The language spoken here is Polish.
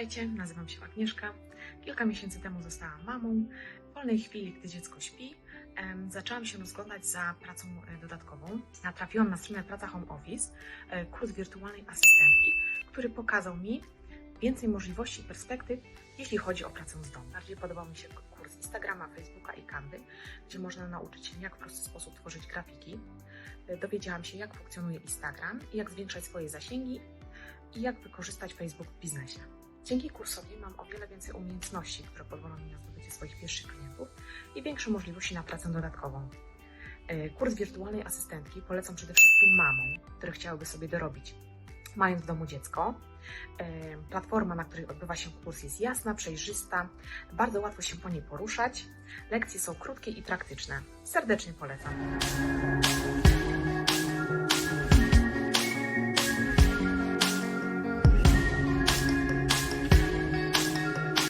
Witajcie, nazywam się Agnieszka. Kilka miesięcy temu zostałam mamą. W wolnej chwili, gdy dziecko śpi, zaczęłam się rozglądać za pracą e, dodatkową. Natrafiłam na stronę Praca Home Office, e, kurs wirtualnej asystentki, który pokazał mi więcej możliwości i perspektyw, jeśli chodzi o pracę z domu. Bardziej podobał mi się kurs Instagrama, Facebooka i Canvy, gdzie można nauczyć się, jak w prosty sposób tworzyć grafiki. E, Dowiedziałam się, jak funkcjonuje Instagram i jak zwiększać swoje zasięgi i jak wykorzystać Facebook w biznesie. Dzięki kursowi mam o wiele więcej umiejętności, które pozwolą mi na zdobycie swoich pierwszych klientów i większe możliwości na pracę dodatkową. E, Kurs wirtualnej asystentki polecam przede wszystkim mamom, które chciałyby sobie dorobić, mając w domu dziecko. E, Platforma, na której odbywa się kurs, jest jasna, przejrzysta, bardzo łatwo się po niej poruszać. Lekcje są krótkie i praktyczne. Serdecznie polecam.